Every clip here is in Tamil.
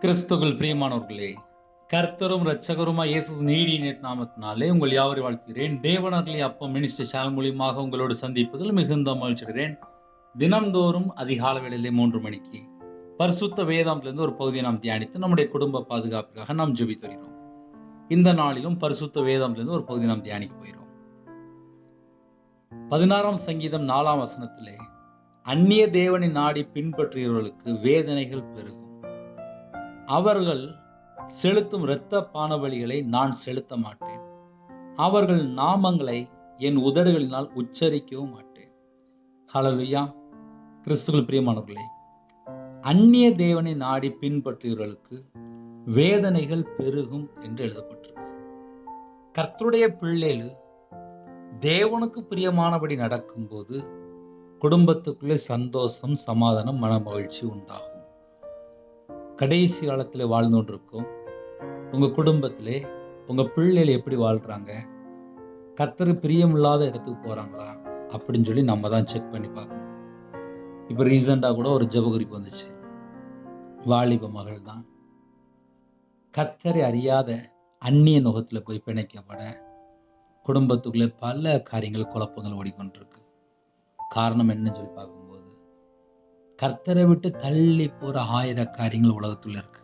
கிறிஸ்துகள் பிரியமானவர்களே கர்த்தரும் ரட்சகருமா இயேசு நீடி நேட் நாமத்தினாலே உங்கள் யாவரை வாழ்த்துகிறேன். தேவனர்களே அப்பம் மினிஸ்டர் சேனல் மூலியமாக உங்களோடு சந்திப்பதில் மிகுந்த மகிழ்ச்சிகிறேன் தினம்தோறும் அதிகால வேளையிலே மூன்று மணிக்கு பரிசுத்த வேதாந்திலிருந்து ஒரு பகுதியை நாம் தியானித்து நம்முடைய குடும்ப பாதுகாப்புக்காக நாம் ஜெபித்து வருகிறோம். இந்த நாளிலும் பரிசுத்த வேதாந்திலிருந்து ஒரு பகுதி நாம் தியானிக்க போகிறோம். பதினாறாம் சங்கீதம் நாலாம் வசனத்திலே அந்நிய தேவனை நாடி பின்பற்றுகிறவர்களுக்கு வேதனைகள் பெருகும் அவர்கள் செலுத்தும் இரத்த பானபலிகளை நான் செலுத்த மாட்டேன். அவர்கள் நாமங்களை என் உதடுகளினால் உச்சரிக்கவும் மாட்டேன். ஹலலுயா கிறிஸ்துகள் பிரியமானவர்களே அந்நிய தேவனை நாடி பின்பற்றியவர்களுக்கு வேதனைகள் பெருகும் என்று எழுதப்பட்டிருக்கு. கர்த்தருடைய பிள்ளைகள் தேவனுக்கு பிரியமானபடி நடக்கும்போது குடும்பத்துக்குள்ளே சந்தோஷம் சமாதானம் மன மகிழ்ச்சி உண்டாகும். கடைசி காலத்தில் வாழ்ந்து கொண்டிருக்கோம் உங்கள் குடும்பத்திலே உங்கள் பிள்ளைகள் எப்படி வாழ்கிறாங்க கத்தர் பிரியமில்லாத இடத்துக்கு போகிறாங்களா அப்படின்னு சொல்லி நம்ம தான் செக் பண்ணி பார்க்கணும். இப்போ ரீசெண்டாக கூட ஒரு ஜபகுறிப்பு வந்துச்சு. வாலிப மகள் தான். கத்தரை அறியாத அந்நிய நுகத்தில் போய் பிணைக்கப்பட குடும்பத்துக்குள்ளே பல காரியங்கள் குழப்பங்கள் ஓடிக்கொண்டிருக்கு. காரணம் என்னன்னு சொல்லி பார்க்கணும். கர்த்தரை விட்டு தள்ளி போகிற ஆயிர காரியங்கள் உலகத்தில் இருக்கு.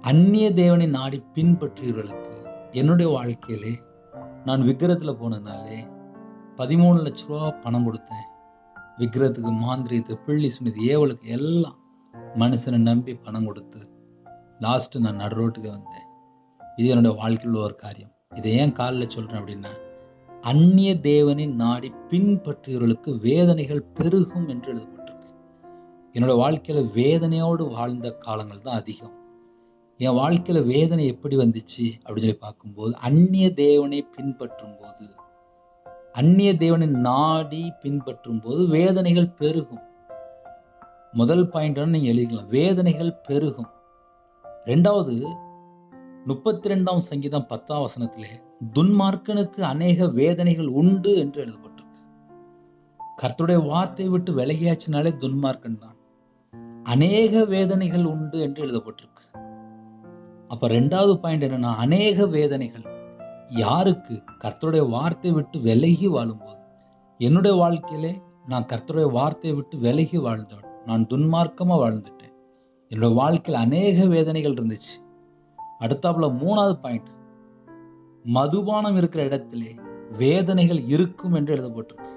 அந்நிய தேவனை நாடி பின்பற்றியவர்களுக்கு என்னுடைய வாழ்க்கையிலே நான் விக்கிரத்தில் போனதுனாலே பதிமூணு லட்ச ரூபா பணம் கொடுத்தேன். விக்கிரத்துக்கு மாந்திரியத்து பிள்ளி சுனிது ஏவலுக்கு எல்லாம் மனுஷனை நம்பி பணம் கொடுத்து லாஸ்ட்டு நான் நடு ரோட்டுக்கு வந்தேன். இது என்னுடைய வாழ்க்கையில் உள்ள ஒரு காரியம். இதை ஏன் காலில் சொல்கிறேன் அப்படின்னா அந்நிய தேவனை நாடி பின்பற்றியவர்களுக்கு வேதனைகள் பெருகும் என்று எழுதப்படும் என்னோட வாழ்க்கையில் வேதனையோடு வாழ்ந்த காலங்கள் தான் அதிகம். என் வாழ்க்கையில் வேதனை எப்படி வந்துச்சு அப்படின்னு சொல்லி பார்க்கும்போது அந்நிய தேவனை பின்பற்றும் போது அந்நிய தேவனை நாடி பின்பற்றும் போது வேதனைகள் பெருகும். முதல் பாயிண்ட் நீங்கள் எழுதிக்கலாம். வேதனைகள் பெருகும். ரெண்டாவது முப்பத்தி ரெண்டாம் சங்கீதம் பத்தாம் வசனத்திலே துன்மார்க்கனுக்கு அநேக வேதனைகள் உண்டு என்று எழுதப்பட்டிருக்கு. கர்த்தருடைய வார்த்தையை விட்டு விலகியாச்சுனாலே துன்மார்க்கன் தான். அநேக வேதனைகள் உண்டு என்று எழுதப்பட்டிருக்கு. அப்போ ரெண்டாவது பாயிண்ட் என்னன்னா அநேக வேதனைகள் யாருக்கு? கர்த்தருடைய வார்த்தை விட்டு விலகி வாழும்போது. என்னுடைய வாழ்க்கையிலே நான் கர்த்தருடைய வார்த்தையை விட்டு விலகி வாழ்ந்தவன். நான் துன்மார்க்கமா வாழ்ந்துட்டேன். என்னோட வாழ்க்கையில் அநேக வேதனைகள் இருந்துச்சு. அடுத்தாப்புல மூணாவது பாயிண்ட் மதுபானம் இருக்கிற இடத்திலே வேதனைகள் இருக்கும் என்று எழுதப்பட்டிருக்கு.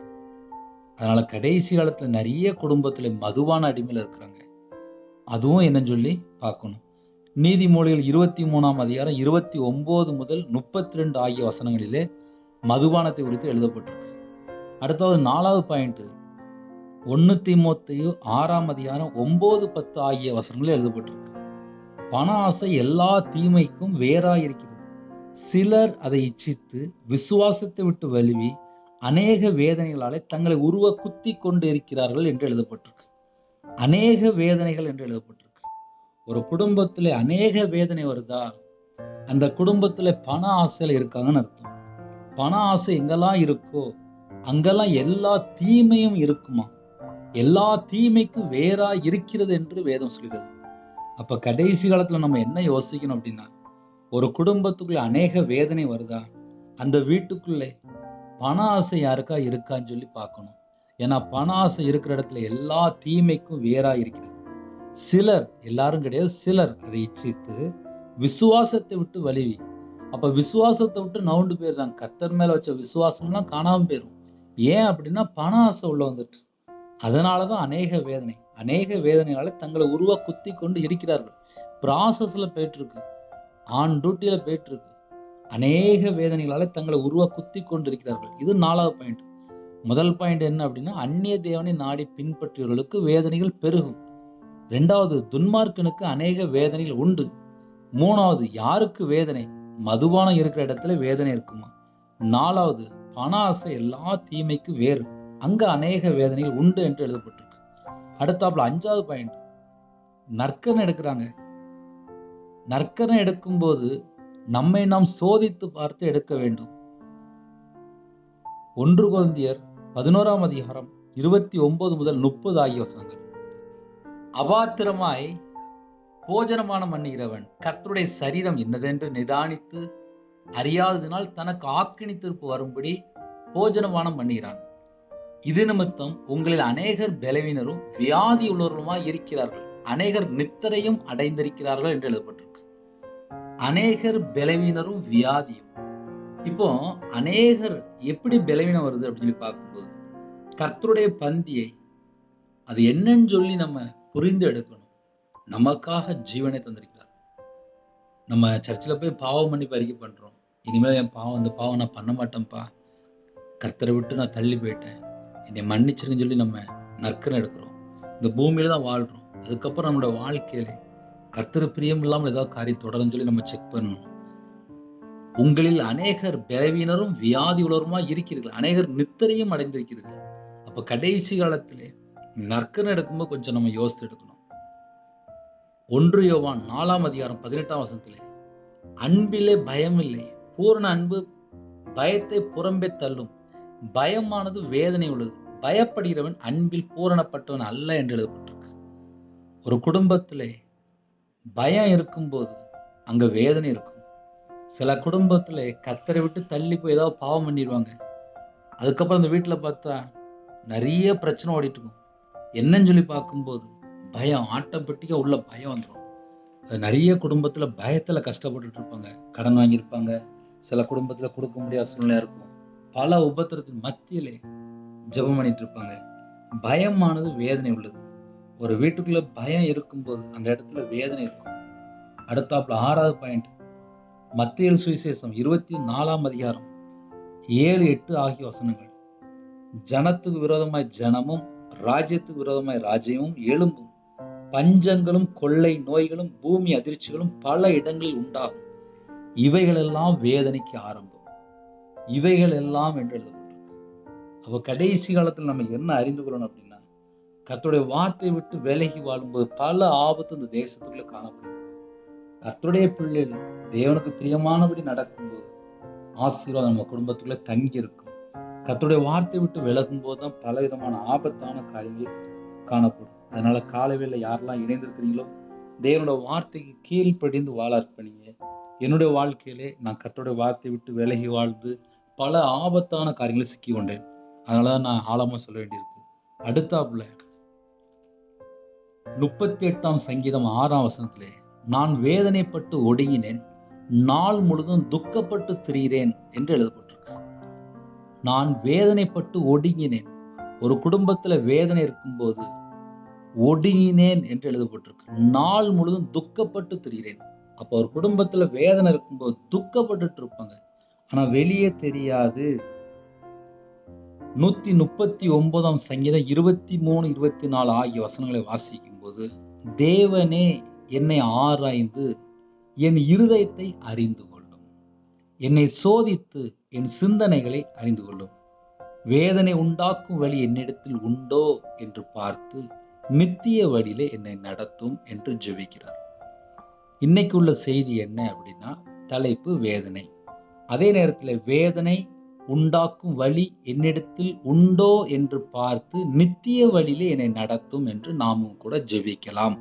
அதனால கடைசி காலத்துல நிறைய குடும்பத்துல மதுபான அடிமையில் இருக்கிறாங்க. அதுவும் என்னன்னு சொல்லி பார்க்கணும். நீதிமொழிகள் இருபத்தி மூணாம் அதிகாரம் இருபத்தி ஒம்பது முதல் முப்பத்தி ரெண்டு ஆகிய வசனங்களிலே மதுபானத்தை குறித்து எழுதப்பட்டிருக்கு. அடுத்தாவது நாலாவது பாயிண்ட் ஒன்று மூத்தையும் ஆறாம் அதிகாரம் ஒம்பது பத்து ஆகிய வசனங்களில் எழுதப்பட்டிருக்கு. பண ஆசை எல்லா தீமைக்கும் வேறாக இருக்கிறது சிலர் அதை இச்சித்து விசுவாசத்தை விட்டு வலுவி அநேக வேதனைகளாலே தங்களை உருவ குத்தி கொண்டு இருக்கிறார்கள் என்று எழுதப்பட்டிருக்கு. அநேக வேதனைகள் என்று எழுதப்பட்டிருக்கு. ஒரு குடும்பத்துல அநேக வேதனை வருதா? அந்த குடும்பத்துல பண ஆசையில் இருக்காங்கன்னு அர்த்தம். பண ஆசை எங்கெல்லாம் இருக்கோ அங்கெல்லாம் எல்லா தீமையும் இருக்குமா? எல்லா தீமைக்கும் வேறா இருக்கிறது என்று வேதம் சொல்கிறது. அப்ப கடைசி காலத்துல நம்ம என்ன யோசிக்கணும் அப்படின்னா ஒரு குடும்பத்துக்குள்ள அநேக வேதனை வருதா? அந்த வீட்டுக்குள்ளே பண ஆசை யாருக்கா இருக்கான்னு சொல்லி பார்க்கணும். ஏன்னா பண ஆசை இருக்கிற இடத்துல எல்லா தீமைக்கும் வேறாக இருக்கிறது சிலர் எல்லாரும் கிடையாது சிலர் அதை இச்சித்து விசுவாசத்தை விட்டு வலிவி அப்போ விசுவாசத்தை விட்டு நவுண்டு போயிடுறாங்க. கத்தர் மேலே வச்ச விசுவாசம்லாம் காணாமல் போயிடும் ஏன் அப்படின்னா பண ஆசை உள்ள வந்துட்டு. அதனாலதான் அநேக வேதனை. அநேக வேதனைகளால் தங்களை உருவா குத்தி கொண்டு இருக்கிறார்கள். ப்ராசஸில் போயிட்டுருக்கு. ஆன் டியூட்டியில் போயிட்டுருக்கு. அநேக வேதனைகளால் தங்களை உருவா குத்தி கொண்டு இருக்கிறார்கள். இது நாலாவது பாயிண்ட். முதல் பாயிண்ட் என்ன அப்படின்னா அந்நிய தேவனை நாடி பின்பற்றியவர்களுக்கு வேதனைகள் பெருகும். ரெண்டாவது துன்மார்க்கனுக்கு அநேக வேதனைகள் உண்டு. மூணாவது யாருக்கு வேதனை? மதுபானம் இருக்கிற இடத்துல வேதனை இருக்குமா? நாலாவது பண ஆசை எல்லா தீமைக்கும் வேறு. அங்க அநேக வேதனைகள் உண்டு என்று எழுதப்பட்டிருக்கு. அடுத்தாப்புல அஞ்சாவது பாயிண்ட் நற்கரன் எடுக்கிறாங்க. நற்கரன் எடுக்கும்போது நம்மை நாம் சோதித்து பார்த்து எடுக்க வேண்டும். ஒன்று குழந்தையர் பதினோராம் அதிகாரம் இருபத்தி ஒன்பது முதல் முப்பது ஆகிய வசனங்கள். அபாத்திரமாய் போஜனமானம் பண்ணுகிறவன் கர்த்தருடைய சரீரம் என்னதென்று நிதானித்து அறியாததினால் தனக்கு ஆக்கினித்திருப்பு வரும்படி போஜனமானம் பண்ணுகிறான் இது நிமித்தம் உங்களில் அநேகர் பெலவினரும் வியாதி உள்ளவர்களுமாய் இருக்கிறார்கள். அநேகர் நித்திரையும் அடைந்திருக்கிறார்கள் என்று எழுதப்பட்டிருக்கு. அநேகர் பலவீனரும் வியாதியும். இப்போ அநேகர் எப்படி பலவீனம் வருது அப்படின்னு சொல்லி பார்க்கும்போது கர்த்தருடைய பந்தியை அது என்னன்னு சொல்லி நம்ம புரிந்து எடுக்கணும். நமக்காக ஜீவனை தந்திருக்கிறார். நம்ம சர்ச்சில் போய் பாவம் பண்ணி பறிக்க பண்ணுறோம் இனிமேல் என் பாவம் இந்த பாவம் நான் பண்ண மாட்டேன்ப்பா. கர்த்தரை விட்டு நான் தள்ளி போயிட்டேன். என்னை மன்னிச்சிருங்கன்னு சொல்லி நம்ம நற்கனை எடுக்கிறோம். இந்த பூமியில தான் வாழ்கிறோம் அதுக்கப்புறம் நம்மளோட வாழ்க்கையில கர்த்தர் பிரியம் இல்லாமல் ஏதாவது காரியம் தொடரும்னு சொல்லி நம்ம செக் பண்ணணும். உங்களில் அநேகர் பலவீனரும் வியாதி உலருமாய் இருக்கிறீர்கள். அநேகர் நித்திரையும் அடைந்திருக்கிறீர்கள். அப்போ கடைசி காலத்திலே நற்கனை எடுக்கும்போது கொஞ்சம் நம்ம யோசித்து எடுக்கணும். ஒன்று யோவான் நாலாம் அதிகாரம் பதினெட்டாம் வசனத்திலே அன்பிலே பயம் இல்லை பூரண அன்பு பயத்தை புறம்பே தள்ளும். பயமானது வேதனை உள்ளது. பயப்படுகிறவன் அன்பில் பூரணப்பட்டவன் அல்ல என்று எழுதப்பட்டிருக்கு. ஒரு குடும்பத்திலே பயம் இருக்கும்போது அங்க வேதனை இருக்கும். சில குடும்பத்தில் கத்தரை விட்டு தள்ளி போய் ஏதாவது பாவம் பண்ணிடுவாங்க அதுக்கப்புறம் அந்த வீட்டில் பார்த்தா நிறைய பிரச்சனை ஓடிட்டு இருக்கும். என்னன்னு சொல்லி பார்க்கும்போது பயம் ஆட்டோமேட்டிக்கா உள்ள பயம் வந்துடும் அது நிறைய குடும்பத்துல பயத்துல கஷ்டப்பட்டுட்டு இருப்பாங்க. கடன் வாங்கியிருப்பாங்க. சில குடும்பத்துல கொடுக்க முடியாத சூழ்நிலையாக இருக்கும். பல உபத்திரத்தின் மத்தியிலே ஜெபம் பண்ணிட்டு இருப்பாங்க. பயமானது வேதனை உள்ளது. ஒரு வீட்டுக்குள்ள பயம் இருக்கும்போது அந்த இடத்துல வேதனை இருக்கும். அடுத்தாப்புல ஆறாவது பாயிண்ட் மத்தியல் சுவிசேஷம் இருபத்தி நாலாம் அதிகாரம். ஏழு எட்டு ஆகிய வசனங்கள். ஜனத்துக்கு விரோதமாய் ஜனமும் ராஜ்யத்துக்கு விரோதமாய் ராஜ்யமும் எழும்பும். பஞ்சங்களும் கொள்ளை நோய்களும் பூமி அதிர்ச்சிகளும் பல இடங்களில் உண்டாகும். இவைகளெல்லாம் வேதனைக்கு ஆரம்பம். இவைகள் எல்லாம் என்று எழுதப்பட்டிருக்கு. கடைசி காலத்தில் நம்ம என்ன அறிந்து கொள்ளணும் அப்படின்னா கர்த்தருடைய வார்த்தையை விட்டு விலகி வாழும்போது பல ஆபத்து இந்த தேசத்துக்குள்ள காணப்படும். கர்த்தருடைய பிள்ளைகள் தேவனுக்கு பிரியமானபடி நடக்கும்போது ஆசீர்வாதம் நம்ம குடும்பத்துக்குள்ளே தங்கி இருக்கும் கர்த்தருடைய வார்த்தையை விட்டு விலகும் போது தான் பல விதமான ஆபத்தான காரியங்கள் காணப்படும். அதனால காலவேளை யாரெல்லாம் இணைந்திருக்கிறீங்களோ தேவனோட வார்த்தைக்கு கீழ்ப்படிந்து வாழ அர்ப்பணிங்க. என்னுடைய வாழ்க்கையிலே நான் கர்த்தருடைய வார்த்தையை விட்டு விலகி வாழ்ந்து பல ஆபத்தான காரியங்களை சிக்கி கொண்டேன் அதனால தான் நான் ஆழமா சொல்ல வேண்டியிருக்கு. அடுத்தாப்புல முப்பத்தி எட்டாம் சங்கீதம் ஆறாம் வசனத்திலே நான் வேதனைப்பட்டு ஒடுங்கினேன் நாள் முழுதும் துக்கப்பட்டு திரிகிறேன் என்று எழுதப்பட்டிருக்கு. நான் வேதனைப்பட்டு ஒடுங்கினேன். ஒரு குடும்பத்துல வேதனை இருக்கும்போது ஒடுங்கினேன் என்று எழுதப்பட்டிருக்கு. நாள் முழுதும் துக்கப்பட்டு திரிகிறேன் அப்போ ஒரு குடும்பத்துல வேதனை இருக்கும்போது துக்கப்பட்டுட்டு இருப்பாங்க. ஆனா வெளியே தெரியாது. நூத்தி முப்பத்தி ஒன்பதாம் சங்கீதம் இருபத்தி மூணு இருபத்தி நாலு ஆகிய வசனங்களை வாசிக்கும் போது தேவனே என்னை ஆராய்ந்து என் இருதயத்தை அறிந்து கொள்ளும். என்னை சோதித்து என் சிந்தனைகளை அறிந்து கொள்ளும். வேதனை உண்டாக்கும் வழி என்னிடத்தில் உண்டோ என்று பார்த்து நித்திய வழியிலே என்னை நடத்தும் என்று ஜெபிக்கிறார். இன்னைக்கு உள்ள செய்தி என்ன அப்படின்னா தலைப்பு வேதனை. அதே நேரத்தில் வேதனை உண்டாக்கும் வழி என்னிடத்தில் உண்டோ என்று பார்த்து நித்திய வழியிலே என்னை நடத்தும் என்று நாமும் கூட ஜெபிக்கலாம்.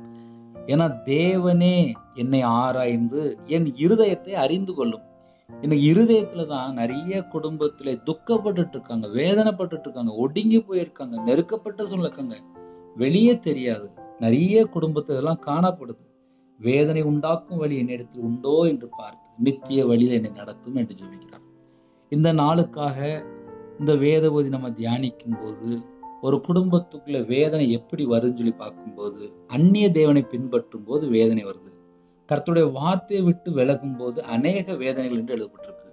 ஏன்னா தேவனே என்னை ஆராய்ந்து என் இருதயத்தை அறிந்து கொள்ளும். எனக்கு இருதயத்துல தான் நிறைய குடும்பத்துல துக்கப்பட்டுட்டு இருக்காங்க வேதனைப்பட்டுட்டு இருக்காங்க ஒடுங்கி போயிருக்காங்க நெருக்கப்பட்ட சொல்லிருக்காங்க வெளியே தெரியாது. நிறைய குடும்பத்தை இதெல்லாம் காணப்படுது. வேதனை உண்டாக்கும் வழி என்னிடத்தில் உண்டோ என்று பார்த்து நித்திய வழியில் என்னை நடத்தும் என்று ஜெபிக்கிறார். இந்த நாளுக்காக இந்த வேதபோதி நம்ம தியானிக்கும் போது ஒரு குடும்பத்துக்குள்ள வேதனை எப்படி வருதுன்னு சொல்லி பார்க்கும்போது அந்நிய தேவனை பின்பற்றும் போது வேதனை வருது. கர்த்தருடைய வார்த்தையை விட்டு விலகும் போது அநேக வேதனைகள் என்று எழுதப்பட்டிருக்கு.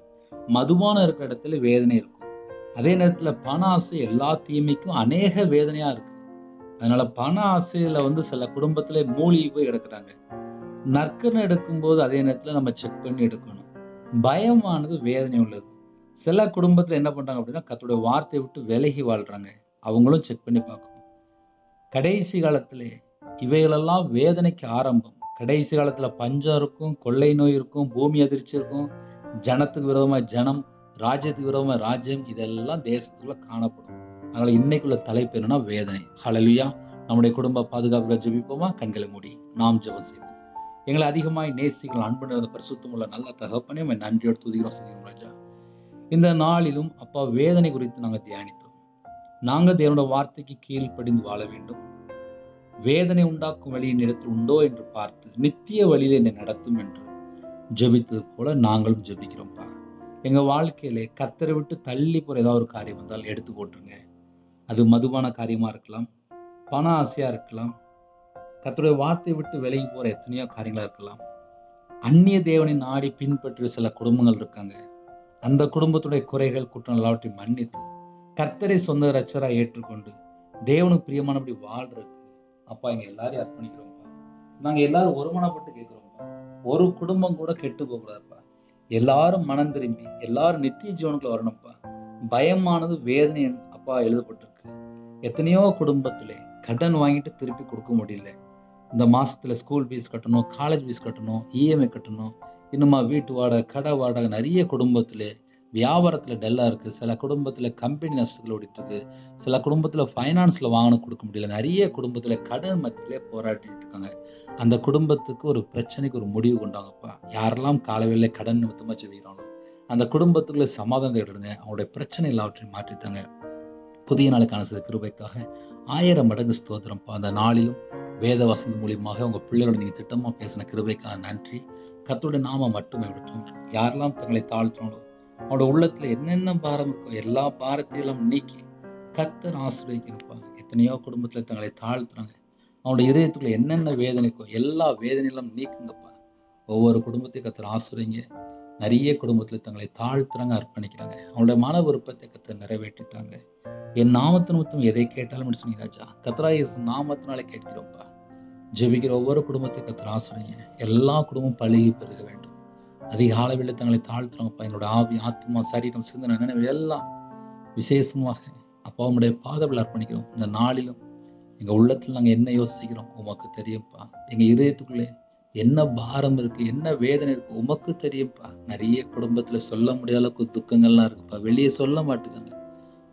மதுபானம் இருக்கிற இடத்துல வேதனை இருக்கும். அதே நேரத்தில் பண ஆசை எல்லா தீமைக்கும் அநேக வேதனையாக இருக்கு. அதனால பண ஆசையில வந்து சில குடும்பத்தில் மூழ்கி போய் எடுக்கிறாங்க நற்கரணை எடுக்கும்போது அதே நேரத்தில் நம்ம செக் பண்ணி எடுக்கணும். பயமானது வேதனை உள்ளது. சில குடும்பத்தில் என்ன பண்ணுறாங்க அப்படின்னா கத்துடைய வார்த்தையை விட்டு விலகி வாழ்கிறாங்க அவங்களும் செக் பண்ணி பார்க்கணும். கடைசி காலத்தில் இவைகளெல்லாம் வேதனைக்கு ஆரம்பம். கடைசி காலத்துல பஞ்சம் இருக்கும் கொள்ளை நோய் இருக்கும் பூமி அதிர்ச்சி இருக்கும் ஜனத்துக்கு விரோதமா ஜனம் ராஜ்யத்துக்கு விரோதமா ராஜ்யம் இதெல்லாம் தேசத்துக்குள்ள காணப்படும். அதனால இன்னைக்குள்ள தலைப்பு என்னன்னா வேதனை. ஹalleluya நம்முடைய குடும்ப பாதுகாப்புல ஜெபிப்போமா? கண்களை மூடி. நாம் ஜெபம் செய்வோம். எங்களை அதிகமாய் நேசிகள் அன்பு நிறைந்த பரிசுத்தமுள்ள நல்ல தகப்பனே நன்றியோடு துதிக்கிறோம். செய்கிறோம் ராஜா. இந்த நாளிலும் அப்பா வேதனை குறித்து நாங்கள் தியானித்தோம். நாங்கள் தேவனோட வார்த்தைக்கு கீழ்ப்படிந்து வாழ வேண்டும். வேதனை உண்டாக்கும் வழி என்னிடத்தில் உண்டோ என்று பார்த்து நித்திய வழியில் என்னை நடத்தும் என்று ஜெபித்தது போல நாங்களும் ஜெபிக்கிறோம்ப்பா எங்கள் வாழ்க்கையிலே கத்தரை விட்டு தள்ளி போகிற ஏதாவது ஒரு காரியம் வந்தால் எடுத்து போட்டுருங்க. அது மதுவான காரியமாக இருக்கலாம் பண ஆசையாக இருக்கலாம் கத்தருடைய வார்த்தையை விட்டு விலகி போகிற எத்தனையோ காரியங்களாக இருக்கலாம். அந்நிய தேவனை நாடி பின்பற்றிய சில குடும்பங்கள் இருக்காங்க. அந்த குடும்பத்துடைய குறைகள் குற்றம் எல்லாவற்றையும் மன்னித்து கர்த்தரை சொந்த ரச்சராக ஏற்றுக்கொண்டு தேவனுக்கு பிரியமானபடி வாழ்றதுக்கு. அப்பா இங்கே எல்லாரையும் அர்ப்பணிக்கிறோம்ப்பா. நாங்க எல்லாரும் ஒருமனப்பட்டு கேட்குறோம்ப்பா. ஒரு குடும்பம் கூட கெட்டு போகக்கூடாதுப்பா. எல்லாரும் மனம் திரும்பி எல்லாரும் நித்திய ஜீவனுக்குள்ள வரணும்ப்பா. பயமானது வேதனை அப்பா எழுதப்பட்டிருக்கு. எத்தனையோ குடும்பத்தில் கடன் வாங்கிட்டு திருப்பி கொடுக்க முடியல. இந்த மாசத்துல ஸ்கூல் ஃபீஸ் கட்டணும் காலேஜ் ஃபீஸ் கட்டணும் இஎம்ஐ கட்டணும். இன்னுமா வீட்டு வாடகை கடை வாடகை நிறைய குடும்பத்தில் வியாபாரத்தில் டல்லாக இருக்குது சில குடும்பத்தில் கம்பெனி நஷ்டத்தில் ஓடிட்டுருக்கு. சில குடும்பத்தில் ஃபைனான்ஸில் வாங்கின கொடுக்க முடியல. நிறைய குடும்பத்தில் கடன் மத்தியிலே போராடிட்டு இருக்காங்க. அந்த குடும்பத்துக்கு ஒரு பிரச்சனைக்கு ஒரு முடிவு கொண்டாங்கப்பா. யாரெல்லாம் காலவேளை கடன் நிமித்தமாக ஜெபிக்கிறாங்களோ அந்த குடும்பத்துக்குள்ளே சமாதானம் தேடுங்க அவங்களுடைய பிரச்சனை எல்லாவற்றையும் மாற்றித்தாங்க. புதிய நாளுக்கான சில கிருபைக்காக ஆயிரம் மடங்கு ஸ்தோத்திரம்ப்பா. அந்த நாளிலும் வேத வசந்த மூலியமாக உங்கள் பிள்ளைகளோட நீங்கள் திட்டமாக பேசின கிருபைக்காக நன்றி. கத்தோட நாம மட்டுமே விடட்டும் யாரெல்லாம் தங்களை தாழ்த்துறாங்களோ அவனோட உள்ளத்துல என்னென்ன பாரம் இருக்கோ எல்லா பாரத்தையெல்லாம் நீக்கி கத்தர் ஆசிரியப்பா எத்தனையோ குடும்பத்துல தங்களை தாழ்த்துறாங்க. அவனோட இதயத்துக்குள்ள என்னென்ன வேதனை இருக்கோ எல்லா வேதனையெல்லாம் நீக்குங்கப்பா. ஒவ்வொரு குடும்பத்தையும் கத்தர் ஆசிரியங்க நிறைய குடும்பத்துல தங்களை தாழ்த்துறாங்க அர்ப்பணிக்கிறாங்க. அவனோட மன விருப்பத்தை கத்தர் நிறைவேற்றிட்டாங்க என் நாமத்தின் மொத்தம் எதை கேட்டாலும் சொன்னீங்க ராஜா. கத்ராயஸ் நாமத்தினாலே கேட்கிறோம்ப்பா. ஜெபிக்கிற ஒவ்வொரு குடும்பத்தை கத்தர் ஆசிரியங்க எல்லா குடும்பமும் பழகி பெருக வேண்டும். அதிக அளவில் தங்களை தாழ்த்துறாங்கப்பா எங்களோட ஆவி ஆத்மா சரீரம் சிந்தனை நினைவு எல்லாம் விசேஷமாக அப்பா உங்களுடைய பாதவில் அர்ப்பணிக்கிறோம். இந்த நாளிலும் எங்கள் உள்ளத்தில் நாங்கள் என்ன யோசிக்கிறோம்? உமக்கு தெரியும்ப்பா எங்கள் இதயத்துக்குள்ளே என்ன பாரம் இருக்குது என்ன வேதனை இருக்கு? உமக்கு தெரியும்ப்பா நிறைய குடும்பத்தில் சொல்ல முடியாத அளவுக்கு துக்கங்கள்லாம் இருக்குப்பா. வெளியே சொல்ல மாட்டுக்காங்க.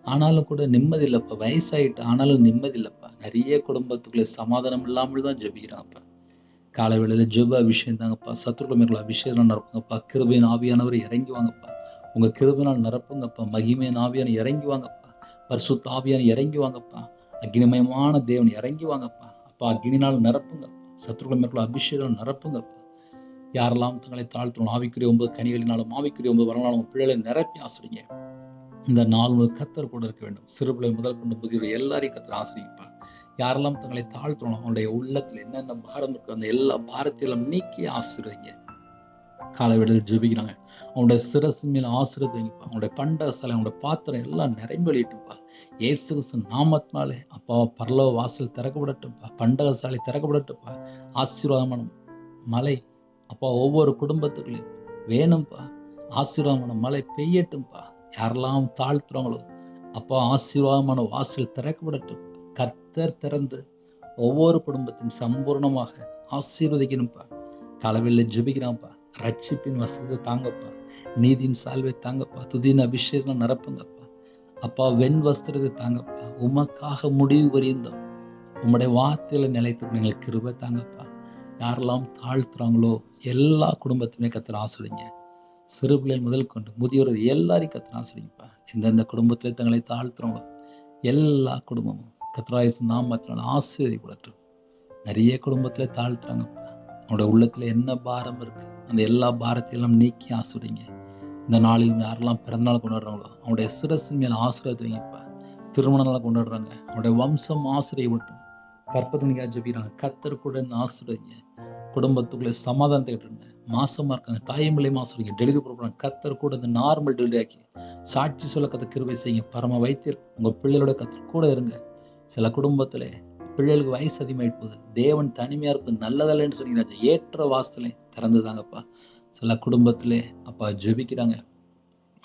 ஆனாலும் கூட நிம்மதி இல்லைப்பா. வயசாயிட்டு ஆனாலும் நிம்மதி இல்லைப்பா. நிறைய குடும்பத்துக்குள்ளே சமாதானம் இல்லாமல் தான் ஜெபிக்கிறாங்கப்பா காலை வேளையில் ஜெப அபிஷேகம் தாங்கப்பா. சத்துருக்குள்ள மேற்கொள்ள அபிஷேகம் நடப்புங்கப்பா. கிருபையின் ஆவியானவர் இறங்கி வாங்கப்பா. உங்க கிருபினால் நிரப்புங்கப்பா மகிமையின் ஆவியான இறங்கி வாங்கப்பா. பரிசுத்த ஆவியான இறங்கி வாங்கப்பா. அக்னிமயமான தேவன் இறங்கி வாங்கப்பா. அப்பா அக்னினால் நிரப்புங்கப்பா சத்துருக்குள்ள மேற்கொள்ள அபிஷேகம் நிரப்புங்கப்பா யாரெல்லாம் தங்களை தாழ்த்தணும் ஆவிக்குரிய ஒன்பது கனிகளினாலும் ஆவிக்குரிய ஒன்பது வரலாலும் உங்க பிள்ளைகளை நிரப்பி ஆசிரிங்க. இந்த நாள் கத்தர் கூட இருக்க வேண்டும். சிறுபிள்ளை முதல் கொண்டு முதியோர் எல்லாரையும் கத்தர் ஆசிரியப்பா யாரெல்லாம் தங்களை தாழ்த்தணும் அவனுடைய உள்ளத்தில் என்னென்ன பாரம் இருக்கோ அந்த எல்லா பாரத்தையும் நீக்கி ஆசிரியங்க காலை விடுதல் ஜெபிக்கிறாங்க. அவனுடைய சிரசு மேல ஆசிரியர் வைங்கப்பா அவனுடைய பண்ட சிலை அவனுடைய பாத்திரம் எல்லாம் நிரம்பளிட்டுப்பா இயேசு கிறிஸ்து நாமத்தினாலே அப்பா பரலோ வாசல் திறக்கப்படட்டும்ப்பா. பண்டக சாலை திறக்கப்படட்டும்ப்பா. ஆசீர்வாதமான மலை அப்பா ஒவ்வொரு குடும்பத்துக்குள்ளேயும் வேணும்ப்பா. ஆசீர்வாதமான மழை பெய்யட்டும்ப்பா. யாரெல்லாம் தாழ்த்துறாங்களோ அப்பா ஆசீர்வாதமான வாசல் திறக்கப்படட்டும். கர்த்தர் திறந்து ஒவ்வொரு குடும்பத்தையும் சம்பூர்ணமாக ஆசீர்வதிக்கணும்ப்பா களவில் ஜெபிக்கிறான்ப்பா ரட்சிப்பின் வசதி தாங்கப்பா. நீதியின் சால்வை தாங்கப்பா. துதியின் அபிஷேகம் நிரப்புங்கப்பா. அப்பா வெண் வஸ்திரத்தை தாங்கப்பா. உமக்காக முடிவு புரிந்தோம். உம்முடைய வார்த்தையில நிலைத்து எங்களுக்கு கிருபை தாங்கப்பா. யாரெல்லாம் தாழ்த்துறாங்களோ எல்லா குடும்பத்தையுமே கத்திர ஆசிரிங்க. சிறு பிள்ளை முதல் கொண்டு முதியோர் எல்லாரையும் கத்திர ஆசிரிங்கப்பா. எந்தெந்த குடும்பத்தில் தங்களை தாழ்த்துறாங்களோ எல்லா குடும்பமும் கத்ராயசு நாமத்தினால் ஆசீர்வதிக்கப்படட்டும் நிறைய குடும்பத்தில் தாழ்த்துறாங்கப்பா அவனோட உள்ளத்துல என்ன பாரம் இருக்கு? அந்த எல்லா பாரத்தையெல்லாம் நீக்கி ஆசிரிங்க இந்த நாளில் யாரெல்லாம் பிறந்தநாள் கொண்டாடுறாங்களோ அவனுடைய சிரசின் மேல் ஆசிரியத்தை வைங்கப்பா. திருமண நாள் கொண்டாடுறாங்க. அவனுடைய வம்சம் ஆசிரியப்பட்டும் கற்பதனிக்கா ஜெபிக்கிறாங்க. கத்தர் கூட ஆசிரியங்க குடும்பத்துக்குள்ளே சமாதானத்தை கட்டுருங்க மாசமா இருக்காங்க. தாயம்பிள்ளை மாசுறீங்க டெலிவரி போடுறாங்க கத்தர் கூட இந்த நார்மல் டெலிவரி ஆக்கி சாட்சி சொல்ல கத்த கிருபை செய்யுங்க. பரம வைத்தியர் உங்க பிள்ளைகளோட கத்தர் கூட இருங்க. சில குடும்பத்தில் பிள்ளைகளுக்கு வயசு அதிகமாகிட்டு போகுது தேவன் தனிமையாக இருப்பது நல்லதல்லன்னு சொன்னீங்க. ஏற்ற வாசலே திறந்துதாங்கப்பா. சில குடும்பத்தில் அப்பா ஜெபிக்கிறாங்க.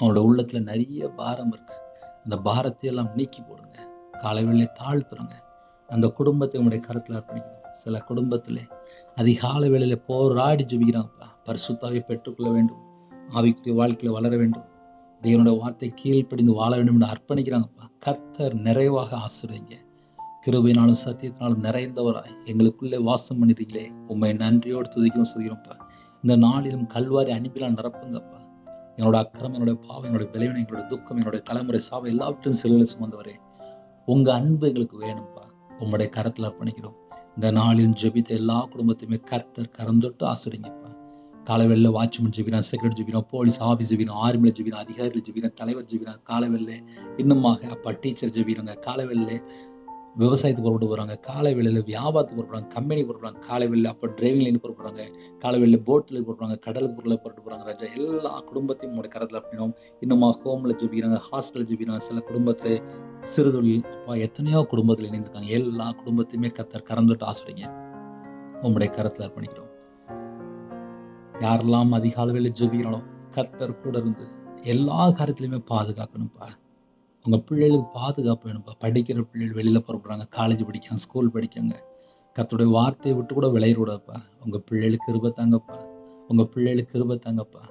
அவனோட உள்ளத்தில் நிறைய பாரம் இருக்குது அந்த பாரத்தை எல்லாம் நீக்கி போடுங்க. காலை வேளை தாழ்த்துறங்க அந்த குடும்பத்தை உங்களுடைய கருத்தில் அர்ப்பணிக்கணும். சில குடும்பத்தில் அதிகாலை வேளையில் போராடி ஜெபிக்கிறாங்கப்பா. பரிசுத்தாவை பெற்றுக்கொள்ள வேண்டும். ஆவிக்குரிய வாழ்க்கையில் வளர வேண்டும். தேவனோட வார்த்தை கீழ்ப்படிந்து வாழ வேண்டும் என்று அர்ப்பணிக்கிறாங்கப்பா. கர்த்தர் நிறைவாக ஆசிரியங்க கிருபையினாலும் சத்தியத்தினாலும் நிறைந்தவராய் எங்களுக்குள்ளே வாசம் பண்ணிருக்கீங்களே உண்மை நன்றியோடு துதிக்கும் சொல்கிறோம்ப்பா இந்த நாளிலும் கல்வாரி அனுப்பிலாம் நிரப்புங்கப்பா. என்னோட அக்கிரம் என்னோட பாவம் என்னோட விளைவினை எங்களோட துக்கம் என்னோட தலைமுறை சாவை எல்லாவற்றையும் சிலுவையில் சுமந்தவரே உங்க அன்பு எங்களுக்கு வேணும்ப்பா. உங்களுடைய கரத்தில் அர்ப்பணிக்கிறோம். இந்த நாளிலும் ஜெபித்த எல்லா குடும்பத்தையுமே கர்த்தர் கரம் தொட்டு ஆசிரியங்கப்பா. காலவெல்ல வாட்ச்மேன் ஜெபினா செக்ரட்டரி ஜெபினா போலீஸ் ஆஃபீஸ் ஜெபினா ஆர்மியில் ஜெபினா அதிகாரிகள் ஜெபினா தலைவர் ஜெபினா காலைவெளில இன்னுமாக அப்பா டீச்சர் ஜெபினாங்க காலைவெளில விவசாயத்துக்கு புறப்பட்டு போகிறாங்க காலை வேளையில் வியாபாரத்துக்கு புறப்படுறாங்க. கம்பெனி புறப்படுறாங்க. காலை வேளையில் அப்போ டிரைவிங் லைன் புறப்படுறாங்க. காலை வேளையில் போட்டில் புறப்படுறாங்க. கடலுக்கு பொருளை புறப்பட்டு போகிறாங்க ராஜா. எல்லா குடும்பத்தையும் உங்களுடைய கரத்தில் அப்படினோம் இன்னுமா ஹோமில் ஜெபிக்கிறாங்க ஹாஸ்டலில் ஜெபிக்கிறாங்க. சில குடும்பத்தில் சிறுதொழில் அப்பா எத்தனையோ குடும்பத்தில் இணைந்திருக்காங்க. எல்லா குடும்பத்தையுமே கத்தர் கறந்துட்டு ஆசிரியங்க உங்களுடைய கரத்தில் அர்ப்பணிக்கிறோம். யாரெல்லாம் அதிக வேலை ஜெபிக்கிறானோ கத்தர் கூட இருந்து எல்லா காரியத்திலையுமே பாதுகாக்கணும்ப்பா. உங்கள் பிள்ளைகளுக்கு பாதுகாப்பு வேணும்ப்பா படிக்கிற பிள்ளைகள் வெளியில் புறப்படுறாங்க. காலேஜ் படிக்காங்க ஸ்கூல் படிக்காங்க கத்தோடைய வார்த்தையை விட்டு கூட விளையிடக்கூடாதுப்பா உங்கள் பிள்ளைகளுக்கு கிருப தாங்கப்பா. உங்கள் பிள்ளைகளுக்கு கிருப தாங்கப்பா.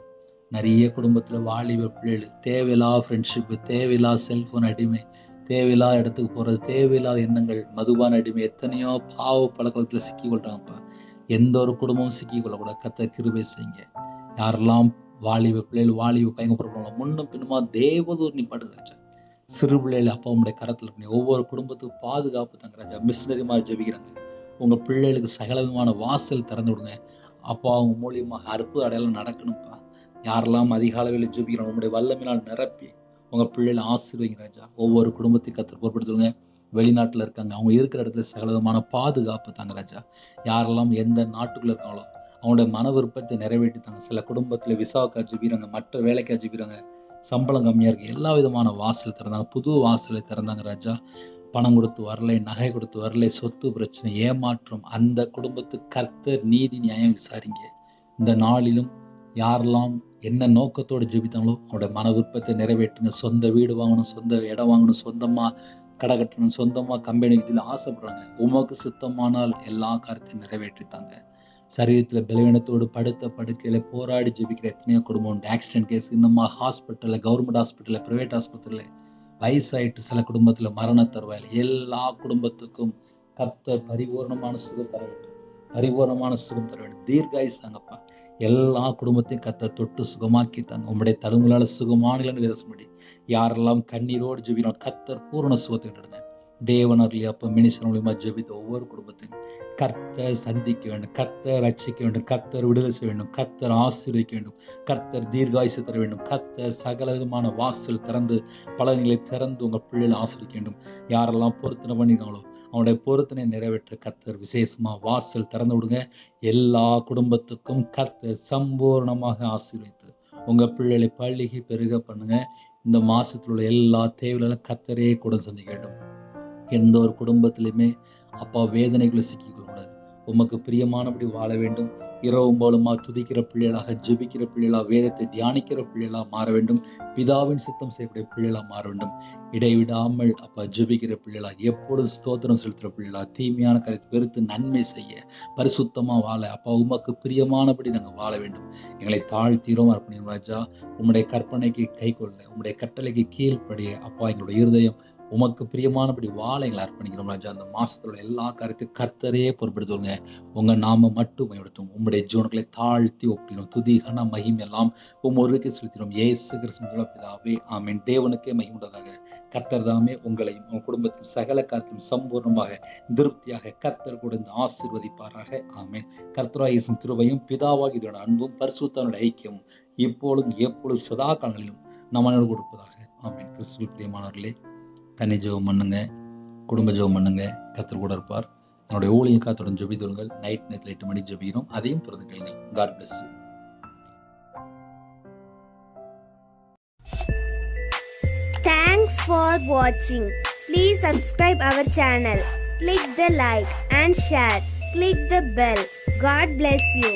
நிறைய குடும்பத்தில் வாலிப பிள்ளைகள் தேவையில்லா ஃப்ரெண்ட்ஷிப்பு தேவையில்லா செல்ஃபோன் அடிமை தேவையில்லா இடத்துக்கு போகிறது தேவையில்லாத எண்ணங்கள் மதுபான அடிமை எத்தனையோ பாவ பழக்கத்தில் சிக்கிக்கொள்கிறாங்கப்பா எந்த ஒரு குடும்பமும் சிக்கிக்கொள்ளக்கூடாது. கத்த கிருபை செய்யுங்க. யாரெல்லாம் வாலிப பிள்ளைகள் வாலிப பயங்கப்படுறாங்களோ முன்னும் பின்னுமா தேவதூர் நிப்பாட்டுங்க ராஜா சிறு பிள்ளைகள் அப்பா உங்களுடைய கரத்தில் இருக்கணும் ஒவ்வொரு குடும்பத்துக்கும் பாதுகாப்பு தங்கராஜா மிஷினரி மாதிரி ஜெபிக்கிறாங்க. உங்கள் பிள்ளைகளுக்கு சகல விதமான வாசல் திறந்து விடுங்க. அப்பா அவங்க மூலியமாக அற்புத அடையாளம் நடக்கணும்ப்பா. யாரெல்லாம் அதிக அளவில் ஜெபிக்கிறாங்க உங்களுடைய வல்லமையினால் நிரப்பி உங்கள் பிள்ளைகளை ஆசீர்வைங்க ராஜா. ஒவ்வொரு குடும்பத்தையும் கற்று பொருட்படுத்துங்க வெளிநாட்டில் இருக்காங்க. அவங்க இருக்கிற இடத்துல சகலவிதமான பாதுகாப்பு தாங்க ராஜா. யாரெல்லாம் எந்த நாட்டுக்குள்ளே இருக்காங்களோ அவங்களுடைய மன விருப்பத்தை நிறைவேற்றித்தாங்க. சில குடும்பத்தில் விசாவுக்கா ஜெபிக்கிறாங்க மற்ற வேலைக்காக ஜெபிக்கிறாங்க. சம்பளம் கம்மியாக இருக்குது எல்லா விதமான வாசல் திறந்தாங்க. புது வாசலை திறந்தாங்க ராஜா. பணம் கொடுத்து வரலை நகை கொடுத்து வரலை சொத்து பிரச்சனை ஏமாற்றம். அந்த குடும்பத்துக்கு கர்த்தர் நீதி நியாயம் விசாரிங்க. இந்த நாளிலும் யாரெல்லாம் என்ன நோக்கத்தோடு ஜெபித்தாங்களோ அவங்களோட மன விருப்பத்தை நிறைவேற்றுங்க. சொந்த வீடு வாங்கணும் சொந்த இடம் வாங்கணும் சொந்தமாக கடை கட்டணும் சொந்தமாக கம்பெனி கட்டணும் ஆசைப்படுறாங்க. உமக்கு சுத்தமானால் எல்லா காரியத்தையும் நிறைவேற்றித்தாங்க. சரீரத்தில் பலவீனத்தோடு படுத்த படுக்கையில் போராடி ஜெபிக்கிற எத்தனையோ குடும்பம் உண்டு ஆக்சிடென்ட் கேஸ் இன்னுமா ஹாஸ்பிட்டலில் கவர்மெண்ட் ஹாஸ்பிட்டலில் ப்ரைவேட் ஹாஸ்பிட்டலில் வயசாயிட்டு சில குடும்பத்தில் மரண தருவாயில். எல்லா குடும்பத்துக்கும் கத்த பரிபூர்ணமான சுகம் தர வேண்டும். பரிபூர்ணமான சுகம் தர வேண்டும். தீர்காயுஸ் தாங்கப்பா எல்லா குடும்பத்தையும் கத்த தொட்டு சுகமாக்கி தாங்க. உங்களுடைய தழுங்களால் சுகமானிலன்னு பண்ணி யாரெல்லாம் கண்ணீரோடு ஜெபினோம் கத்தர் பூரண சுகத்தை விடுங்க தேவனர்லி அப்போ மினிஸ்டர் மூலியமா ஜெபித்த ஒவ்வொரு குடும்பத்தையும் கர்த்தர் சந்திக்க வேண்டும். கர்த்தர் ரட்சிக்க வேண்டும். கர்த்தர் விடுதலை செய்ய வேண்டும். கர்த்தர் ஆசீர்வதிக்க வேண்டும். கர்த்தர் தீர்காயுசு தர வேண்டும். கர்த்தர் சகல விதமான வாசல் திறந்து பலன்களை திறந்து உங்கள் பிள்ளைகளை ஆசிரிக்க வேண்டும். யாரெல்லாம் பொருத்தனை பண்ணிருக்காங்களோ அவனுடைய பொருத்தனை நிறைவேற்ற கர்த்தர் விசேஷமாக வாசல் திறந்து விடுங்க. எல்லா குடும்பத்துக்கும் கர்த்தர் சம்பூர்ணமாக ஆசீர்வித்து உங்கள் பிள்ளைகளை பள்ளிக்கு பெருக பண்ணுங்க. இந்த மாதத்தில் உள்ள எல்லா தேவைகளும் கர்த்தரையே கூட சந்திக்க வேண்டும். எந்த ஒரு குடும்பத்திலையுமே அப்பா வேதனைகளை சிக்கிக்கொள்ளக்கூடாது உமக்கு பிரியமானபடி வாழ வேண்டும். இரவும் போலுமா துதிக்கிற பிள்ளைகளாக ஜெபிக்கிற பிள்ளைகளாக வேதத்தை தியானிக்கிற பிள்ளைகளாக மாற வேண்டும். பிதாவின் சுத்தம் செய்யக்கூடிய பிள்ளைகளாக மாற வேண்டும். இடைவிடாமல் அப்பா ஜெபிக்கிற பிள்ளைகளாக எப்பொழுது ஸ்தோத்திரம் செலுத்துகிற பிள்ளைகளாக தீமையான கருத்து வெறுத்து நன்மை செய்ய பரிசுத்தமா வாழ அப்பா உமக்கு பிரியமானபடி நாங்கள் வாழ வேண்டும். எங்களை தாழ்த்தீரோம் அர்ப்பணிக்கும் ராஜா. உம்முடைய கற்பனைக்கு கை கொள்ள உம்முடைய கட்டளைக்கு கீழ்ப்படிய அப்பா எங்களுடைய இருதயம் உமக்கு பிரியமானபடி வாழ எங்களை அர்ப்பணிக்கிறோம் ராஜா. அந்த மாசத்துல எல்லா காரியத்தையும் கர்த்தரையே பொறுப்படுத்துவங்க உங்க நாம மட்டும் பயன்படுத்தும் உம்முடைய ஜீவன்களை தாழ்த்தி ஒப்பிடணும் துதி கன மகிம் எல்லாம் உம்மொருக்கே செலுத்தினோம் ஏசு கிறிஸ்துவ பிதாவே ஆமென். தேவனுக்கே மகிமுண்டதாக கர்த்தர் தாமே உங்களையும் உங்க குடும்பத்தையும் சகல காரத்தையும் சம்பூர்ணமாக திருப்தியாக கர்த்தர் கொடுத்து ஆசீர்வதிப்பாராக. ஆமேன். கர்த்தராயசும் திருவையும் கிருபையும் பிதாவாக இதோட அன்பும் பரிசுத்தனுடைய ஐக்கியம் இப்பொழுதும் எப்பொழுது சதா காலங்களிலும் நம்ம கொடுப்பதாக ஆமேன். கிறிஸ்துவ பிரியமானவர்களே தனி ஜெபம் பண்ணுங்க குடும்ப ஜெபம் பண்ணுங்க கத்தர் கூட இருப்பார் என்னுடைய ஊழிய காத்துடன் ஜெபித்துள்ளுங்கள் நைட் நேரத்தில் எட்டு மணிக்கு ஜெபிக்கிறோம் அதையும் தொடர்ந்து கேளுங்கள் God bless you Thanks for watching. Please subscribe our channel. Click the like and share. Click the bell. God bless you.